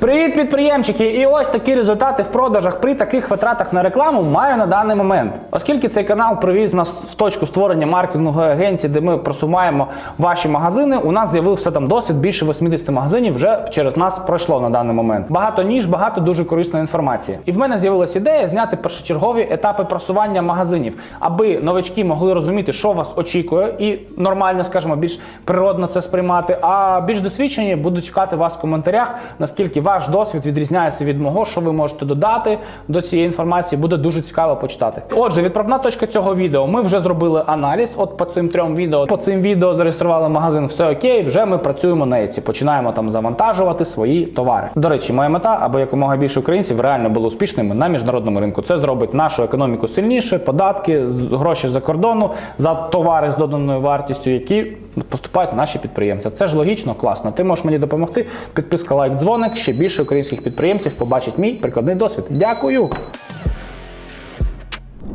Привіт, підприємчики! І ось такі результати в продажах при таких витратах на рекламу маю на даний момент. Оскільки цей канал привіз нас в точку створення маркетингової агенції, де ми просуваємо ваші магазини, у нас з'явився там досвід більше 80 магазинів вже через нас пройшло на даний момент. Багато ніж, багато дуже корисної інформації. І в мене з'явилася ідея зняти першочергові етапи просування магазинів, аби новачки могли розуміти, що вас очікує, і нормально, скажімо, більш природно це сприймати. А більш досвідчені будуть чекати вас в коментарях, наскільки ваш досвід відрізняється від мого, що ви можете додати до цієї інформації. Буде дуже цікаво почитати. Отже, відправна точка цього відео. Ми вже зробили аналіз. От по цим трьом відео. По цим відео зареєстрували магазин. Все окей. Вже ми працюємо на Еці. Починаємо там завантажувати свої товари. До речі, моя мета, аби якомога більше українців реально були успішними на міжнародному ринку. Це зробить нашу економіку сильніше, податки, гроші за кордону за товари з доданою вартістю, які поступають наші підприємці. Це ж логічно, класно. Ти можеш мені допомогти. Підписка, лайк, дзвоник. Ще більше українських підприємців побачить мій прикладний досвід. Дякую.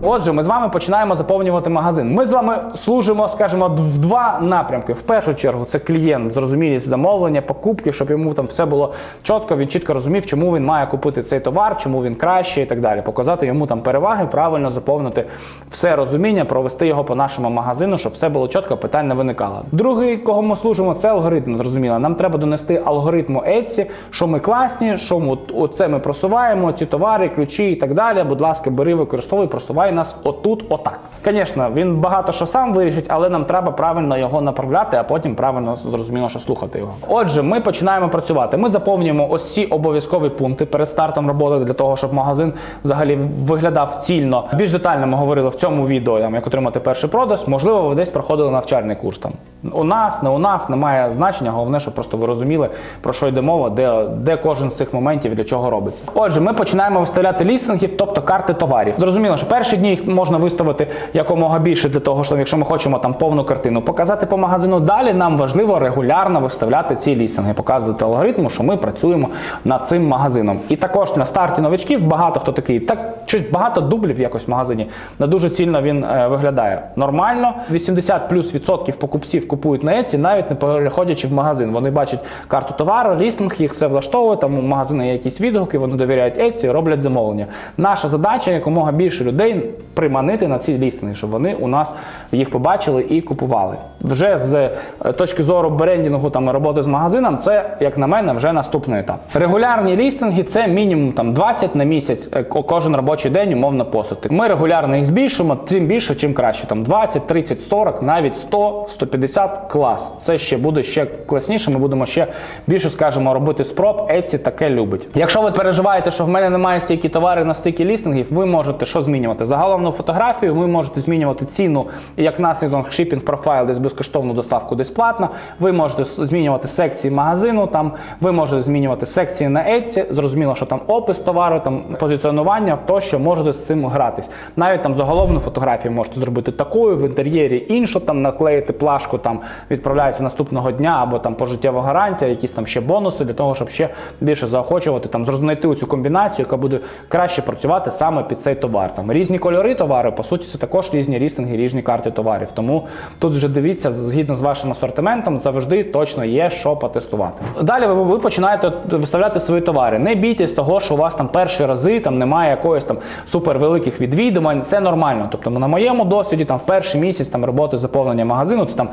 Отже, ми з вами починаємо заповнювати магазин. Ми з вами служимо, скажімо, в два напрямки. В першу чергу це клієнт, зрозумілість замовлення, покупки, щоб йому там все було чітко. Він чітко розумів, чому він має купити цей товар, чому він краще і так далі. Показати йому там переваги, правильно заповнити все розуміння, провести його по нашому магазину, щоб все було чітко, питань не виникало. Другий, кого ми служимо, це алгоритм. Зрозуміло. Нам треба донести алгоритму Etsy, що ми класні, що ми оце ми просуваємо, ці товари, ключі і так далі. Будь ласка, бери, використовуй, просувай нас отут, отак. Звісно, він багато що сам вирішить, але нам треба правильно його направляти, а потім правильно зрозуміло, що слухати його. Отже, ми починаємо працювати. Ми заповнюємо ось ці обов'язкові пункти перед стартом роботи для того, щоб магазин взагалі виглядав цільно. Більш детально ми говорили в цьому відео, там, як отримати перший продаж. Можливо, ви десь проходили навчальний курс там. У нас, не у нас немає значення. Головне, щоб просто ви розуміли, про що йде мова, де, де кожен з цих моментів для чого робиться. Отже, ми починаємо виставляти лістингів, тобто карти товарів. Зрозуміло, що перші дні їх можна виставити якомога більше для того, щоб якщо ми хочемо там повну картину показати по магазину. Далі нам важливо регулярно виставляти ці лістинги, показувати алгоритму, що ми працюємо над цим магазином. І також на старті новичків багато хто такий, так щось багато дублів якось в магазині. Не дуже цільно він е, виглядає. Нормально. 80 плюс відсотків покупців купують на Etsy, навіть не переходячи в магазин. Вони бачать карту товару, лістинг, їх все влаштовує. Там у магазину є якісь відгуки, вони довіряють Etsy, роблять замовлення. Наша задача якомога більше людей приманити на ці лістинги, щоб вони у нас їх побачили і купували. Вже з е, точки зору брендінгу там роботи з магазином, це як на мене вже наступний етап. Регулярні лістинги це мінімум там 20 на місяць, е, кожен робочий день, умовно посуд. Ми регулярно їх збільшуємо, тим більше, чим краще. Там 20, 30, 40, навіть 100, 150 клас. Це ще буде ще класніше. Ми будемо ще більше, скажімо, робити спроб. Etsy таке любить. Якщо ви переживаєте, що в мене немає стільки товарів на стільки лістингів, ви можете що змінювати? Загалом фотографію, ви можете змінювати ціну, як наслідок шипінг профайл, десь безкоштовну доставку, десь платно. Ви можете змінювати секції магазину, там ви можете змінювати секції на Etsy. Зрозуміло, що там опис товару, там позиціонування, тощо можете з цим гратись. Навіть там заголовну фотографію можете зробити такою, в інтер'єрі іншу, там наклеїти плашку, там відправляється наступного дня або там пожиттєва гарантія, якісь там ще бонуси для того, щоб ще більше заохочувати, там знайти цю комбінацію, яка буде краще працювати саме під цей товар. Там різні кольори товару, по суті, це також різні рістинги, різні карти товарів. Тому тут вже дивіться, згідно з вашим асортиментом, завжди точно є що потестувати. Далі ви, ви починаєте виставляти свої товари. Не бійтесь того, що у вас там перші рази там немає якоїсь там супервеликих відвідувань. Це нормально. Тобто на моєму досвіді, там в перший місяць там роботи заповнення магазину, це там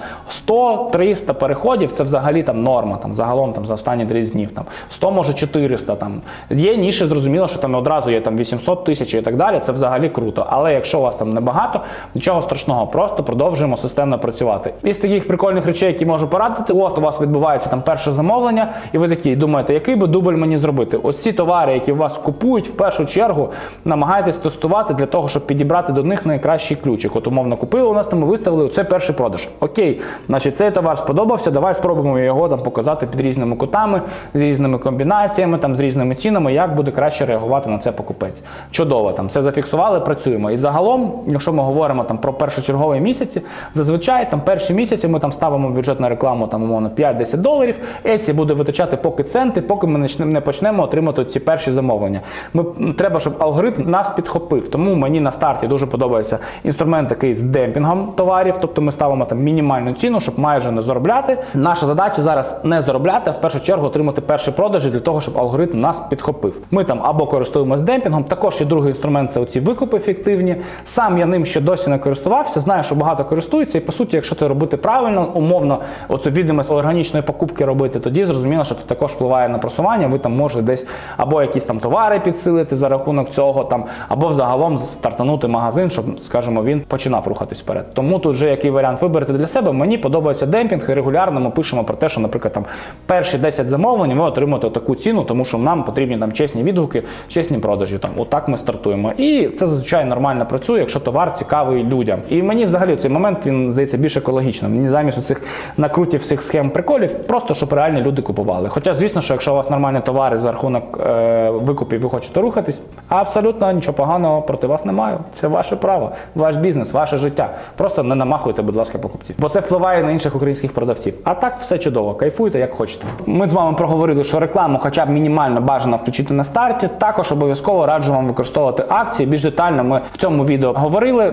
100-300 переходів. Це взагалі там норма. Там загалом там за останні 30 днів. Там 100, може 400. Там є ніші, зрозуміло, що там одразу є там 800 тисяч і так далі. Це взагалі круто. Але якщо у вас там небагато, нічого страшного, просто продовжуємо системно працювати. Із таких прикольних речей, які можу порадити, от у вас відбувається там перше замовлення, і ви такі думаєте, який би дубль мені зробити? Ось ці товари, які у вас купують, в першу чергу намагайтесь тестувати для того, щоб підібрати до них найкращий ключик. От умовно купили у нас там, ми виставили це перший продаж. Окей, Значить, цей товар сподобався. Давай спробуємо його там показати під різними кутами, з різними комбінаціями, там з різними цінами, як буде краще реагувати на це покупець. Чудово, там все зафіксували, працюємо. І загалом, якщо ми говоримо там про першочергові місяці, зазвичай там перші місяці ми там ставимо бюджет на рекламу там умовно 5-10 доларів. Etsy буде витрачати поки центи, поки ми не почнемо отримати ці перші замовлення. Ми треба, щоб алгоритм нас підхопив. Тому мені на старті дуже подобається інструмент такий з демпінгом товарів. Тобто ми ставимо там мінімальну ціну, щоб майже не заробляти. Наша задача зараз не заробляти, а в першу чергу отримати перші продажі для того, щоб алгоритм нас підхопив. Ми там або користуємося демпінгом. Також є другий інструмент це оці викупи ефективні. Сам я ним ще досі не користувався. Знаю, що багато користуються, і по суті, якщо це робити правильно, умовно, оцю відомість органічної покупки робити, тоді зрозуміло, що це також впливає на просування. Ви там можете десь або якісь там товари підсилити за рахунок цього, там, або взагалом стартанути магазин, щоб, скажімо, він починав рухатись вперед. Тому тут вже який варіант виберете для себе. Мені подобається демпінг, і регулярно ми пишемо про те, що, наприклад, там перші 10 замовлень ви отримуєте таку ціну, тому що нам потрібні там чесні відгуки, чесні продажі. Там отак ми стартуємо. І це зазвичай нормально працює, якщо товар цікавий людям. І мені взагалі цей момент він здається більш екологічним. Мені замість цих накрутів всіх схем приколів, просто щоб реальні люди купували. Хоча, звісно, що якщо у вас нормальні товари за рахунок е, викупів, ви хочете рухатись, абсолютно нічого поганого проти вас немає. Це ваше право, ваш бізнес, ваше життя. Просто не намахуйте, будь ласка, покупців. Бо це впливає на інших українських продавців. А так все чудово, кайфуйте як хочете. Ми з вами проговорили, що рекламу, хоча б мінімально бажано включити на старті. Також обов'язково раджу вам використовувати акції. Більш детально ми в цьому відео говорили.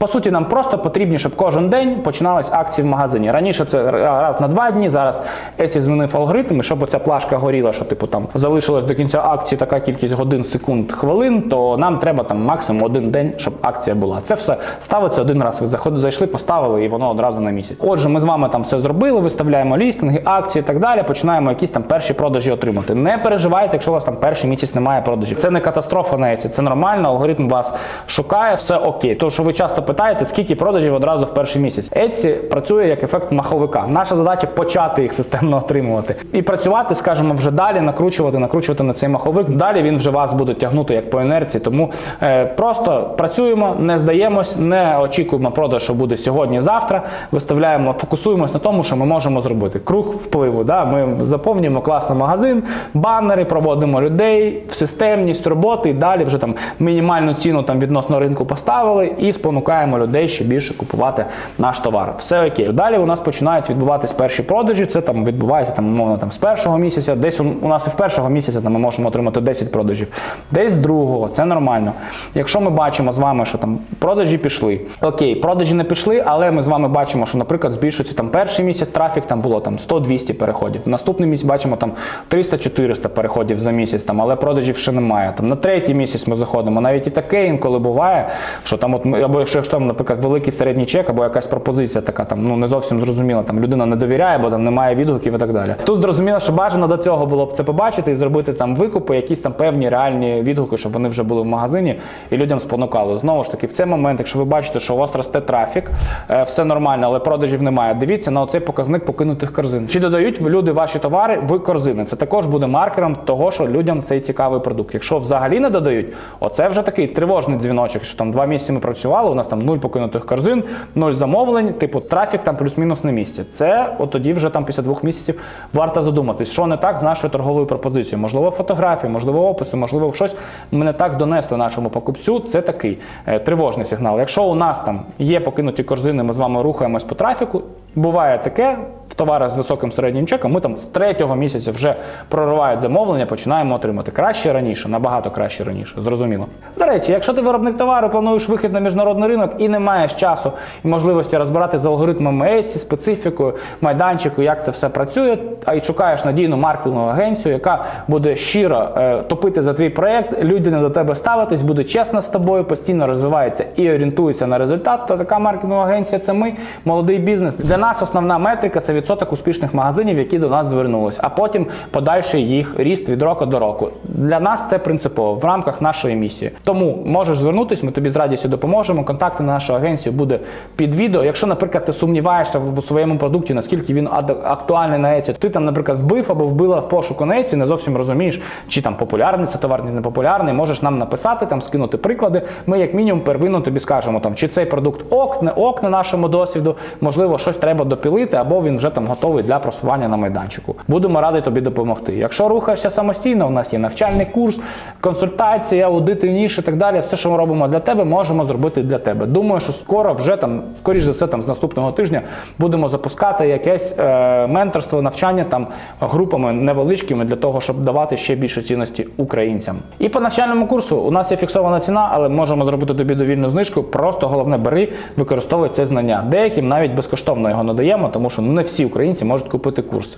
По суті, нам просто потрібні, щоб кожен день починались акції в магазині. Раніше це раз на два дні. Зараз Etsy змінив алгоритм, і щоб оця плашка горіла, що типу там залишилось до кінця акції така кількість годин, секунд, хвилин, то нам треба там максимум один день, щоб акція була. Це все ставиться один раз. Ви заходи, зайшли, поставили, і воно одразу на місяць. Отже, ми з вами там все зробили, виставляємо лістинги, акції і так далі. Починаємо якісь там перші продажі отримати. Не переживайте, якщо у вас там перший місяць немає продажів. Це не катастрофа на Etsy, це нормально. Алгоритм вас шукає, все окей. То, що ви часто питаєте, скільки продажів одразу в перший місяць. Etsy працює як ефект маховика. Наша задача почати їх системно отримувати і працювати, скажімо, вже далі, накручувати, накручувати на цей маховик. Далі він вже вас буде тягнути як по інерції. Тому е, просто працюємо, не здаємось, не очікуємо продаж, що буде сьогодні, завтра. Виставляємо, фокусуємось на тому, що ми можемо зробити. Круг впливу. Да? Ми заповнюємо класний магазин, банери, проводимо людей, в системність роботи і далі вже там мінімальну ціну там відносно ринку поставили і спонукаємо людей ще більше купувати наш товар. Все окей. Далі у нас починають відбуватись перші продажі. Це там відбувається там, умовно там з першого місяця. Десь у, нас і в першого місяця там, ми можемо отримати 10 продажів, десь з другого. Це нормально. Якщо ми бачимо з вами, що там продажі пішли. Окей, продажі не пішли, але ми з вами бачимо, що, наприклад, збільшується там перший місяць трафік, там було там 100-200 переходів. Наступний місяць бачимо там 300-400 переходів за місяць, там, але продажів ще немає. Там на третій місяць ми заходимо. Навіть і таке інколи буває, що там, от ми, або якщо там, наприклад, великий середній чек, або якась пропозиція така там ну не зовсім зрозуміла, там людина не довіряє, бо там немає відгуків і так далі. Тут зрозуміло, що бажано до цього було б це побачити і зробити там викупи, якісь там певні реальні відгуки, щоб вони вже були в магазині і людям спонукало. Знову ж таки, в цей момент, якщо ви бачите, що у вас росте трафік, е, все нормально, але продажів немає. Дивіться на оцей показник покинутих корзин. Чи додають люди ваші товари в корзини? Це також буде маркером того, що людям цей цікавий продукт. Якщо взагалі не додають, оце вже такий тривожний дзвіночок, що там два місяці ми працювали, у нас там нуль покинутих корзин, нуль замовлень, типу трафік там плюс-мінус на місці. Це от тоді вже там після двох місяців варто задуматись, що не так з нашою торговою пропозицією. Можливо, фотографії, можливо, описи, можливо, щось ми не так донесли нашому покупцю. Це такий е, тривожний сигнал. Якщо у нас там є покинуті корзини, ми з вами рухаємось по трафіку. Буває таке в товарах з високим середнім чеком. Ми там з третього місяця вже проривають замовлення, починаємо отримати краще раніше, набагато краще раніше. Зрозуміло. До речі, якщо ти виробник товару, плануєш вихід на міжнародний ринок і не маєш часу і можливості розбирати за алгоритмами Etsy, специфікою, майданчику, як це все працює, а й шукаєш надійну маркетингову агенцію, яка буде щиро е, топити за твій проект, людяно до тебе ставитись, буде чесна з тобою, постійно розвивається і орієнтується на результат, то така маркетингова агенція це ми, молодий бізнес. Для нас основна метрика це відсоток успішних магазинів, які до нас звернулись, а потім подальший їх ріст від року до року. Для нас це принципово в рамках нашої місії. Тому можеш звернутися, ми тобі з радістю допоможемо. Контакт контакти на нашу агенцію буде під відео. Якщо, наприклад, ти сумніваєшся в своєму продукті, наскільки він актуальний на Еці, ти там, наприклад, вбив або вбила в пошуку на Еці, не зовсім розумієш, чи там популярний це товар, чи не популярний, можеш нам написати, там скинути приклади. Ми, як мінімум, первинно тобі скажемо, там, чи цей продукт ок, не ок на нашому досвіду, можливо, щось треба допілити, або він вже там готовий для просування на майданчику. Будемо раді тобі допомогти. Якщо рухаєшся самостійно, у нас є навчальний курс, консультація, аудити ніж і так далі. Все, що ми робимо для тебе, можемо зробити для тебе. Думаю, що скоро вже там, скоріш за все, там з наступного тижня будемо запускати якесь е, менторство, навчання там групами невеличкими для того, щоб давати ще більше цінності українцям. І по навчальному курсу у нас є фіксована ціна, але можемо зробити тобі довільну знижку. Просто головне бери, використовуй це знання. Деяким навіть безкоштовно його надаємо, тому що не всі українці можуть купити курс.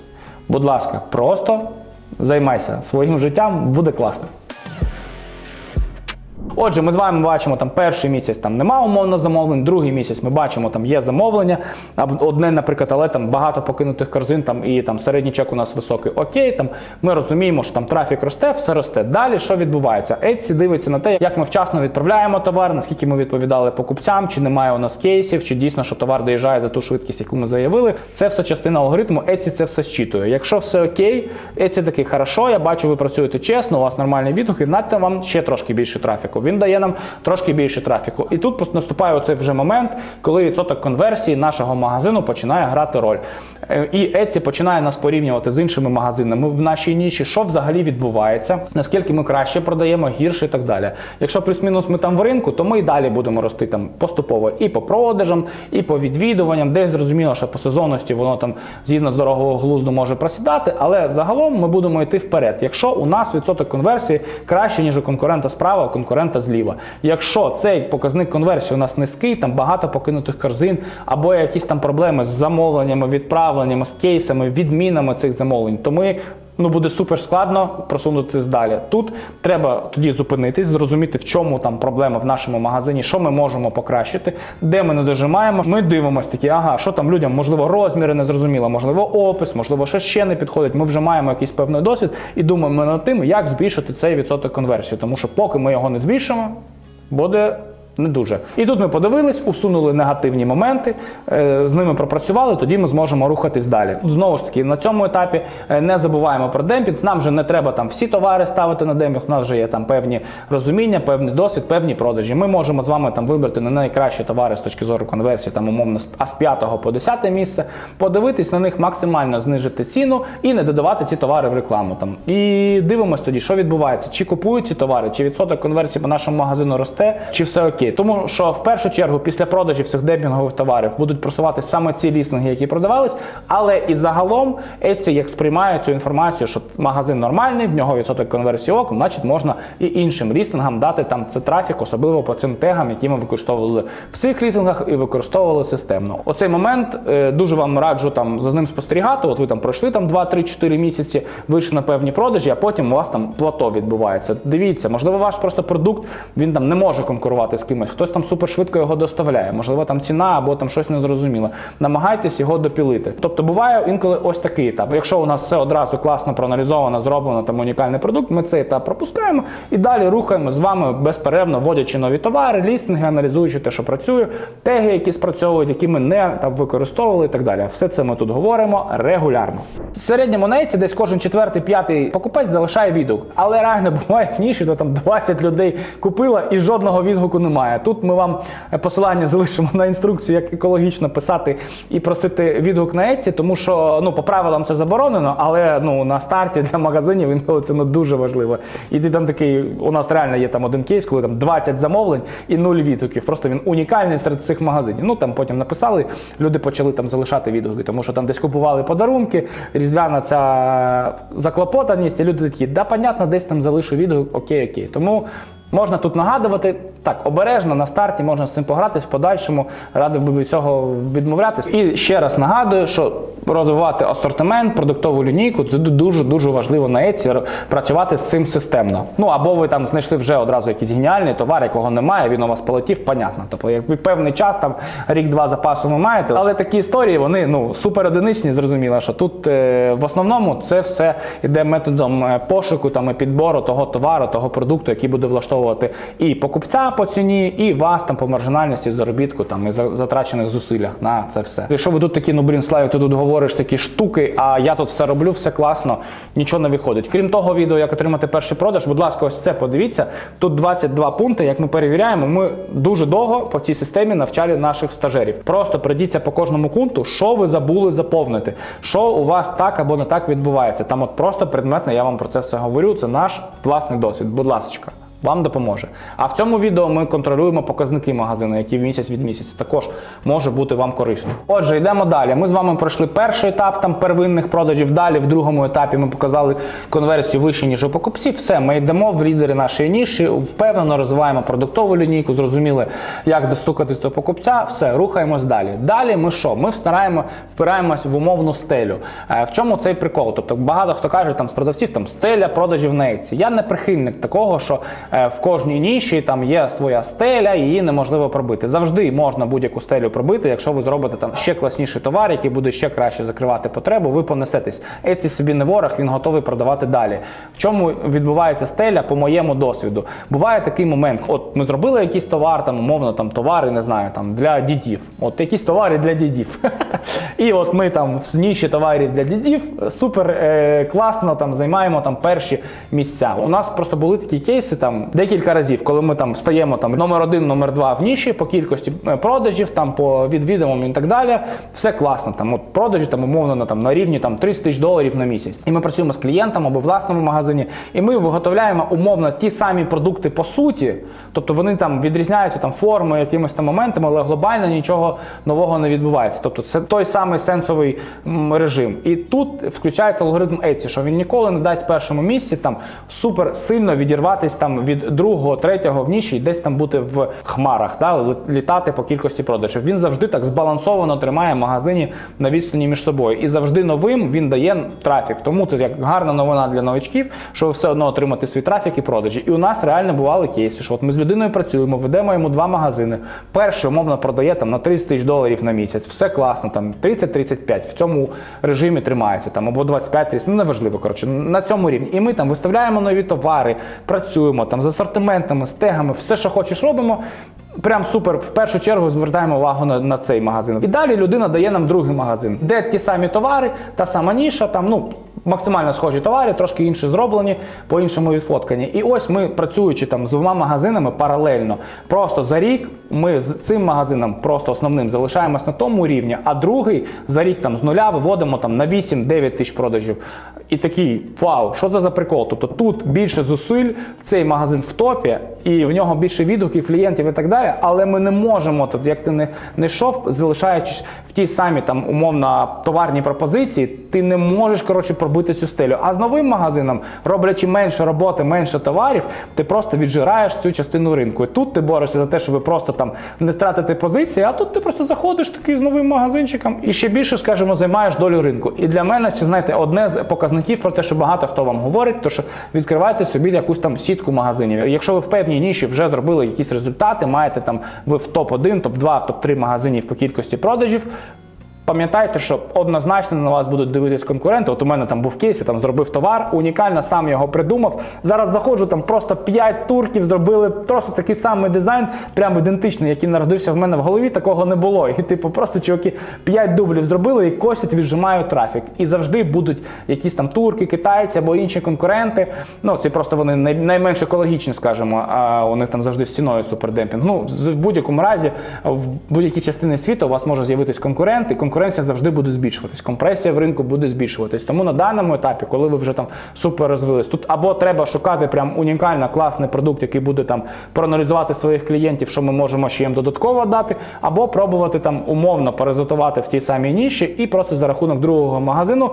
Будь ласка, просто займайся своїм життям, буде класно. Отже, ми з вами бачимо там перший місяць там нема умовно замовлень, другий місяць ми бачимо, там є замовлення. Одне, наприклад, але там багато покинутих корзин, там і там середній чек у нас високий. Окей, там ми розуміємо, що там трафік росте, все росте. Далі що відбувається? Etsy дивиться на те, як ми вчасно відправляємо товар, наскільки ми відповідали покупцям, чи немає у нас кейсів, чи дійсно, що товар доїжджає за ту швидкість, яку ми заявили. Це все частина алгоритму. Etsy це все зчитує. Якщо все окей, Etsy такий хорошо, я бачу, ви працюєте чесно, у вас нормальні відгуки, надте вам ще трошки більше трафіку. Він дає нам трошки більше трафіку. І тут наступає оцей вже момент, коли відсоток конверсії нашого магазину починає грати роль. Е, І Etsy починає нас порівнювати з іншими магазинами в нашій ніші, що взагалі відбувається, наскільки ми краще продаємо, гірше і так далі. Якщо плюс-мінус ми там в ринку, то ми і далі будемо рости там поступово і по продажам, і по відвідуванням. Десь зрозуміло, що по сезонності воно там згідно з дорогого глузду може просідати, але загалом ми будемо йти вперед. Якщо у нас відсоток конверсії краще, ніж у конкурента справа, у конкурента зліва. Якщо цей показник конверсії у нас низький, там багато покинутих корзин, або якісь там проблеми з замовленнями, відправленнями, з кейсами, відмінами цих замовлень, то ми. Ну, буде супер складно просунутися далі. Тут треба тоді зупинитись, зрозуміти, в чому там проблема в нашому магазині, що ми можемо покращити, де ми не дожимаємо. Ми дивимося такі, ага, що там людям, можливо, розміри не зрозуміло, можливо, опис, можливо, що ще не підходить. Ми вже маємо якийсь певний досвід і думаємо над тим, як збільшити цей відсоток конверсії. Тому що поки ми його не збільшимо, буде не дуже. І тут ми подивились, усунули негативні моменти, е, з ними пропрацювали, тоді ми зможемо рухатись далі. Знову ж таки, на цьому етапі е, не забуваємо про демпінг. Нам вже не треба там всі товари ставити на демпінг. У нас вже є там певні розуміння, певний досвід, певні продажі. Ми можемо з вами там вибрати не найкращі товари з точки зору конверсії, там умовно а з 5 по 10 місце, подивитись на них максимально знижити ціну і не додавати ці товари в рекламу. Там і дивимось тоді, що відбувається, чи купують ці товари, чи відсоток конверсії по нашому магазину росте, чи все окей. Тому що в першу чергу після продажів цих демпінгових товарів будуть просувати саме ці лістинги, які продавались, але і загалом Etsy як сприймає цю інформацію, що магазин нормальний, в нього відсоток конверсії ок, значить можна і іншим лістингам дати там це трафік, особливо по цим тегам, які ми використовували в цих лістингах і використовували системно. Оцей момент е, дуже вам раджу там за ним спостерігати. От ви там пройшли там 2-3-4 місяці, вийшли на певні продажі, а потім у вас там плато відбувається. Дивіться, можливо, ваш просто продукт він там не може конкурувати з кимось. Хтось там супер швидко його доставляє. Можливо, там ціна або там щось незрозуміле. Намагайтесь його допілити. Тобто буває інколи ось такий етап. Якщо у нас все одразу класно проаналізовано, зроблено там унікальний продукт, ми цей етап пропускаємо і далі рухаємо з вами безперервно, вводячи нові товари, лістинги, аналізуючи те, що працює, теги, які спрацьовують, які ми не там використовували і так далі. Все це ми тут говоримо регулярно. В середньому нейці десь кожен четвертий, п'ятий покупець залишає відгук. Але реально буває ніші, то там 20 людей купила і жодного відгуку немає. Тут ми вам посилання залишимо на інструкцію, як екологічно писати і просити відгук на Еці, тому що ну по правилам це заборонено, але ну на старті для магазинів інколи це ну, дуже важливо. І ти там такий, у нас реально є там один кейс, коли там 20 замовлень і 0 відгуків. Просто він унікальний серед цих магазинів. Ну там потім написали, люди почали там залишати відгуки, тому що там десь купували подарунки, різдвяна ця заклопотаність, і люди такі, да, понятно, десь там залишу відгук, окей, окей. Тому можна тут нагадувати так, обережно на старті можна з цим погратись, в подальшому радив би від цього відмовлятись. І ще раз нагадую, що розвивати асортимент, продуктову лінійку це дуже дуже важливо на Etsy, працювати з цим системно. Ну або ви там знайшли вже одразу якийсь геніальний товар, якого немає, він у вас полетів, понятно. Тобто, як ви певний час, там рік-два запасу ви маєте, але такі історії вони ну супер одиничні, зрозуміло, що тут е, в основному це все йде методом е, пошуку там і підбору того товару, того продукту, який буде влаштовувати налаштовувати і покупця по ціні, і вас там по маржинальності, заробітку там і за затрачених зусиллях на це все. Якщо ви тут такі, ну блін, Славі, ти тут говориш такі штуки, а я тут все роблю, все класно, нічого не виходить. Крім того, відео, як отримати перший продаж, будь ласка, ось це подивіться. Тут 22 пункти. Як ми перевіряємо, ми дуже довго по цій системі навчали наших стажерів. Просто прийдіться по кожному пункту, що ви забули заповнити, що у вас так або не так відбувається. Там от просто предметно я вам про це все говорю. Це наш власний досвід. Будь ласка. Вам допоможе. А в цьому відео ми контролюємо показники магазину, які в місяць від місяця також може бути вам корисно. Отже, йдемо далі. Ми з вами пройшли перший етап там первинних продажів. Далі в другому етапі ми показали конверсію вище, ніж у покупців. Все, ми йдемо в лідери нашої ніші, впевнено розвиваємо продуктову лінійку, зрозуміли, як достукатись до покупця. Все, рухаємось далі. Далі ми що? Ми встараємо, впираємось в умовну стелю. Е, В чому цей прикол? Тобто багато хто каже там з продавців там стеля продажів Etsy. Я не прихильник такого, що в кожній ніші там є своя стеля, її неможливо пробити. Завжди можна будь-яку стелю пробити, якщо ви зробите там ще класніший товар, який буде ще краще закривати потребу, ви понесетесь. Etsy собі не ворог, він готовий продавати далі. В чому відбувається стеля по моєму досвіду? Буває такий момент: от ми зробили якийсь товар, там умовно там товари, не знаю, там для дідів. От якісь товари для дідів. І от ми там в ніші товарів для дідів супер е, класно там займаємо там перші місця. У нас просто були такі кейси там декілька разів, коли ми там стаємо там номер один, номер два в ніші по кількості е, продажів, там по відвідуванням і так далі. Все класно. Там от продажі там умовно на там на рівні там 30 тисяч доларів на місяць. І ми працюємо з клієнтом або власному магазині, і ми виготовляємо умовно ті самі продукти по суті, тобто вони там відрізняються там формою, якимось там моментами, але глобально нічого нового не відбувається. Тобто це той самий сенсовий режим. І тут включається алгоритм Etsy, що він ніколи не дасть першому місці там супер сильно відірватись там від другого, третього в ніші і десь там бути в хмарах, да, літати по кількості продажів. Він завжди так збалансовано тримає магазині на відстані між собою. І завжди новим він дає трафік. Тому це як гарна новина для новачків, що все одно отримати свій трафік і продажі. І у нас реально бували кейси, що от ми з людиною працюємо, ведемо йому два магазини. Перший умовно продає там на 30 тисяч доларів на місяць. Все класно, там 30-35 в цьому режимі тримається, там або 25-30, ну неважливо. Коротше, на цьому рівні. І ми там виставляємо нові товари, працюємо там з асортиментами, з тегами, все, що хочеш, робимо. Прям супер. В першу чергу звертаємо увагу на, на цей магазин. І далі людина дає нам другий магазин, де ті самі товари, та сама ніша, там ну. Максимально схожі товари, трошки інші зроблені, по-іншому відфоткані. І ось ми, працюючи там з двома магазинами паралельно, просто за рік ми з цим магазином, просто основним, залишаємось на тому рівні, а другий за рік там з нуля виводимо там на 8-9 тисяч продажів. І такий вау, що це за прикол? Тобто тут більше зусиль, цей магазин в топі, і в нього більше відгуків, клієнтів і так далі. Але ми не можемо тут, як ти не, не йшов, залишаючись в тій самій там умовно товарній пропозиції, ти не можеш коротше пробити цю стелю. А з новим магазином, роблячи менше роботи, менше товарів, ти просто віджираєш цю частину ринку. І тут ти борешся за те, щоб просто там не втратити позиції, а тут ти просто заходиш такий з новим магазинчиком і ще більше, скажімо, займаєш долю ринку. І для мене це знаєте одне з показників про те, що багато хто вам говорить, то що відкривайте собі якусь там сітку магазинів. Якщо ви в певній ніші вже зробили якісь результати, маєте там ви в топ 1 топ 2 топ 3 магазинів по кількості продажів. Пам'ятайте, що однозначно на вас будуть дивитись конкуренти. От у мене там був кейс, я там зробив товар, унікально, сам його придумав. Зараз заходжу, там просто 5 турків зробили просто такий самий дизайн, прям ідентичний, який народився в мене в голові. Такого не було. І типу, просто чуваки 5 дублів зробили і косять, віджимають трафік. І завжди будуть якісь там турки, китайці або інші конкуренти. Ну це просто вони найменш екологічні, скажімо, а у них там завжди стіною супердемпінг. Ну, в будь-якому разі, в будь-якій частині світу у вас може з'явитись конкурент, і конкуренція завжди буде збільшуватись. Компресія в ринку буде збільшуватись. Тому на даному етапі, коли ви вже там супер розвились, тут або треба шукати прям унікально класний продукт, який буде там проаналізувати своїх клієнтів, що ми можемо ще їм додатково дати, або пробувати там умовно паразитувати в тій самій ніші і просто за рахунок другого магазину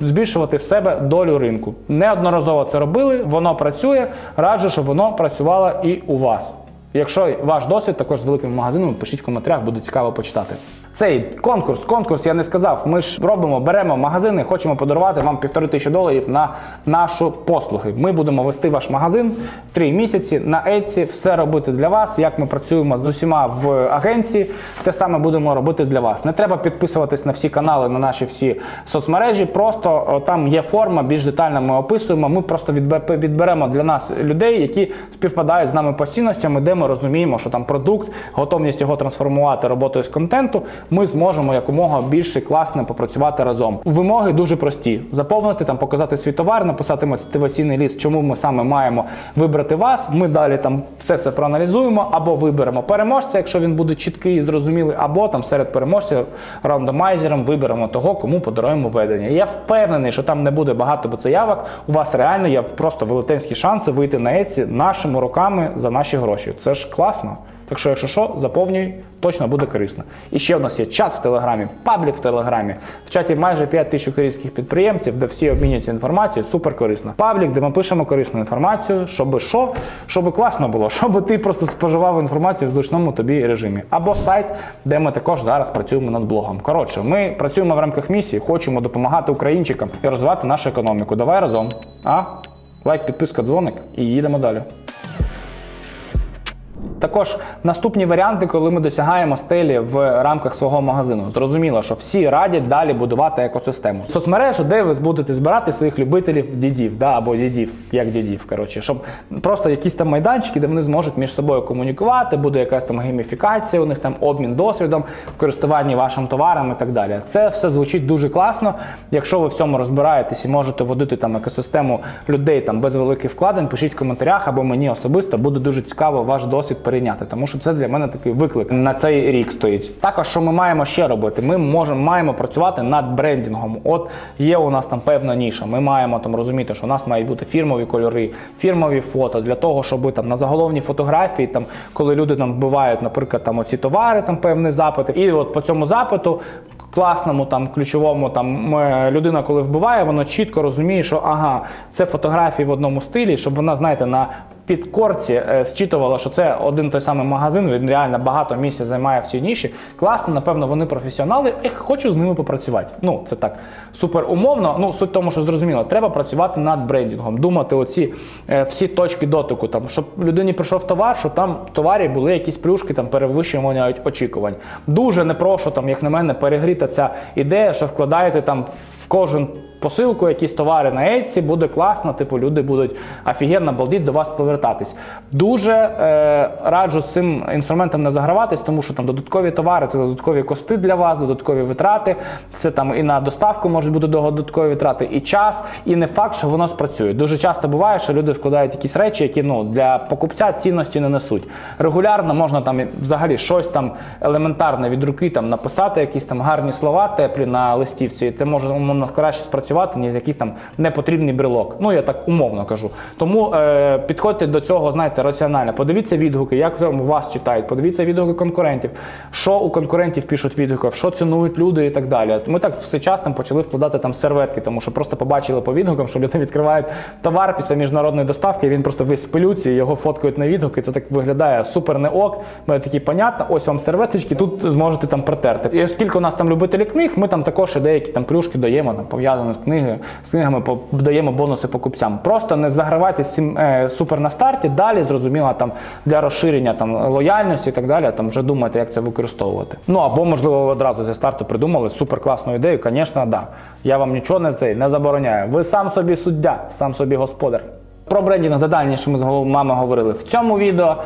збільшувати в себе долю ринку. Неодноразово це робили, воно працює. Раджу, щоб воно працювало і у вас. Якщо ваш досвід також з великими магазинами, пишіть в коментарях, буде цікаво почитати. цей конкурс, конкурс, я не сказав. Ми ж робимо, беремо магазини, хочемо подарувати вам півтори тисячі доларів на нашу послуги. Ми будемо вести ваш магазин три місяці на Etsy, все робити для вас. Як ми працюємо з усіма в агенції, те саме будемо робити для вас. Не треба підписуватись на всі канали, на наші всі соцмережі. Просто там є форма, більш детально ми описуємо. Ми просто відберемо для нас людей, які співпадають з нами по цінностями, де ми розуміємо, що там продукт, готовність його трансформувати роботою з контенту. Ми зможемо якомога більше класно попрацювати разом. Вимоги дуже прості: заповнити там, показати свій товар, написати мотиваційний ліст, чому ми саме маємо вибрати вас. Ми далі там все це проаналізуємо, або виберемо переможця, якщо він буде чіткий і зрозумілий, або там серед переможців рандомайзером виберемо того, кому подаруємо ведення. Я впевнений, що там не буде багато заявок. У вас реально є просто велетенські шанси вийти на Еці нашими руками за наші гроші. Це ж класно. Так що, якщо що, заповнюй, точно буде корисно. І ще у нас є чат в Телеграмі, паблік в Телеграмі. В чаті майже 5 тисяч українських підприємців, де всі обмінюються інформацією, супер корисно. Паблік, де ми пишемо корисну інформацію, щоб що, щоб класно було, щоб ти просто споживав інформацію в зручному тобі режимі. Або сайт, де ми також зараз працюємо над блогом. Коротше, ми працюємо в рамках місії, хочемо допомагати українчикам і розвивати нашу економіку. Давай разом. А? Лайк, підписка, дзвоник і їдемо далі. Також наступні варіанти, коли ми досягаємо стелі в рамках свого магазину. Зрозуміло, що всі радять далі будувати екосистему. Соцмережу, де ви будете збирати своїх любителів дідів, да, або дідів, як дідів, коротше, щоб просто якісь там майданчики, де вони зможуть між собою комунікувати, буде якась там гейміфікація, у них там обмін досвідом, в користуванні вашим товаром і так далі. Це все звучить дуже класно. Якщо ви в цьому розбираєтесь і можете водити там екосистему людей там без великих вкладень, пишіть в коментарях або мені особисто буде дуже цікаво ваш досвід перейняти, тому що це для мене такий виклик на цей рік стоїть. Також що ми маємо ще робити? Ми можемо маємо працювати над брендингом. От є у нас там певна ніша. Ми маємо там розуміти, що у нас мають бути фірмові кольори, фірмові фото для того, щоб там на заголовній фотографії, там коли люди там вбивають, наприклад, там оці товари, там певний запит, і от по цьому запиту. Класному там ключовому там людина, коли вбиває, вона чітко розуміє, що ага, це фотографії в одному стилі, щоб вона, знаєте, на підкорці е, зчитувала, що це один той самий магазин, він реально багато місця займає в цій ніші. Класно, напевно, вони професіонали. Ех, хочу з ними попрацювати. Ну, це так супер умовно. Ну, суть в тому, що зрозуміло, треба працювати над брендингом, думати оці е, всі точки дотику, там, щоб людині прийшов товар, щоб там в товарі були якісь плюшки, там перевищування очікувань. Дуже не прошу, там, як на мене, перегріта ця ідея, що вкладаєте там в кожен посилку, якісь товари на Etsy, буде класно, типу люди будуть офігенно балдіть до вас повертатись. Дуже е, раджу з цим інструментом не заграватись, тому що там додаткові товари, це додаткові кости для вас, додаткові витрати. Це там і на доставку можуть бути додаткові витрати, і час, і не факт, що воно спрацює. Дуже часто буває, що люди вкладають якісь речі, які ну для покупця цінності не несуть. Регулярно можна там взагалі щось там елементарне від руки там написати, якісь там гарні слова теплі на листівці. і Це може умовно краще спрацювати, ніж якийсь там непотрібний брелок. Ну я так умовно кажу. Тому е, підходьте до цього, знаєте, раціонально. Подивіться відгуки, як там вас читають, подивіться відгуки конкурентів, що у конкурентів пишуть відгуки, що цінують люди і так далі. Ми так все часто почали вкладати там серветки, тому що просто побачили по відгукам, що люди відкривають товар після міжнародної доставки, він просто весь в пилюці, його фоткають на відгуки. Це так виглядає супер не ок. Ми такі, понятно, ось вам серветочки, тут зможете там протерти. І оскільки у нас там любителі книг, ми там також і деякі там плюшки даємо, там пов'язані з книги, з книгами, даємо бонуси покупцям. Просто не загравайте з е, супер на старті. Далі зрозуміло там для розширення там лояльності і так далі. Там вже думайте, як це використовувати. Ну або можливо ви одразу зі старту придумали супер класну ідею. Звісно, да. Я вам нічого не цей не забороняю. Ви сам собі суддя, сам собі господар. Про брендінг детальніше ми з вами говорили в цьому відео.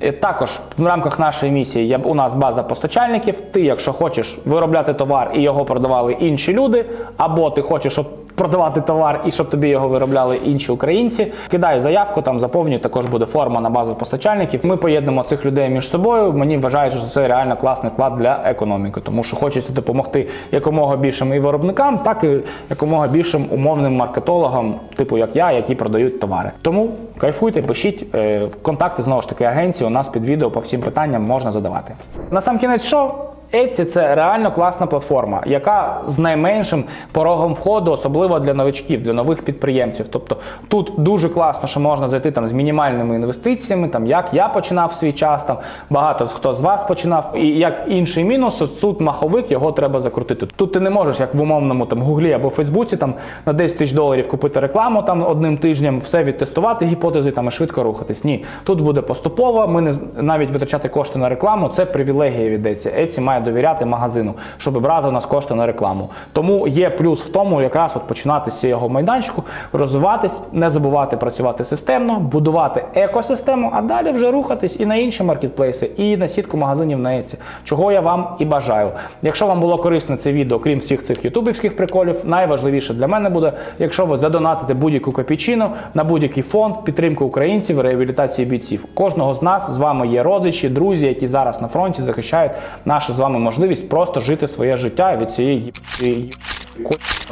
Е, Також в рамках нашої місії у нас база постачальників. Ти, якщо хочеш виробляти товар і його продавали інші люди, або ти хочеш, щоб продавати товар і щоб тобі його виробляли інші українці, кидай заявку, там заповнюй, також буде форма на базу постачальників. Ми поєднемо цих людей між собою. Мені вважається, що це реально класний вклад для економіки, тому що хочеться допомогти якомога більшим і виробникам, так і якомога більшим умовним маркетологам, типу як я, які продають товари. Тому кайфуйте, пишіть Е, контакти знову ж таки агенції. У нас під відео по всім питанням можна задавати. На сам кінець що? Etsy – це реально класна платформа, яка з найменшим порогом входу, особливо для новичків, для нових підприємців. Тобто тут дуже класно, що можна зайти там з мінімальними інвестиціями, там як я починав свій час, там багато хто з вас починав. І як інший мінус, тут маховик, його треба закрутити. Тут ти не можеш, як в умовному там Гуглі або Фейсбуці, там на 10 тисяч доларів купити рекламу там одним тижнем, все відтестувати, гіпотези там і швидко рухатись. Ні, тут буде поступово. Ми не навіть витрачати кошти на рекламу. Це привілегія від Etsy. Etsy має довіряти магазину, щоб брати у нас кошти на рекламу. Тому є плюс в тому, якраз от починати з цього майданчику, розвиватись, не забувати працювати системно, будувати екосистему, а далі вже рухатись і на інші маркетплейси, і на сітку магазинів на Etsy, чого я вам і бажаю. Якщо вам було корисне це відео, крім всіх цих ютубівських приколів, найважливіше для мене буде, якщо ви задонатите будь-яку копійчину на будь-який фонд підтримки українців реабілітації бійців. Кожного з нас з вами є родичі, друзі, які зараз на фронті захищають нашу з вами можливість просто жити своє життя від цієї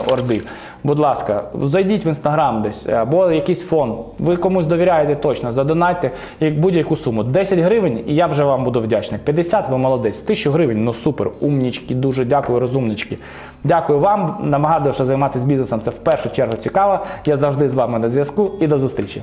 орди. Будь ласка, зайдіть в інстаграм десь або якийсь фонд. Ви комусь довіряєте точно, задонайте як будь-яку суму. 10 гривень, і я вже вам буду вдячний. 50 ви молодець. 1000 гривень, ну супер, умнічки, дуже дякую, розумнички. Дякую вам. Що займатися бізнесом це в першу чергу цікаво. Я завжди з вами на зв'язку і до зустрічі.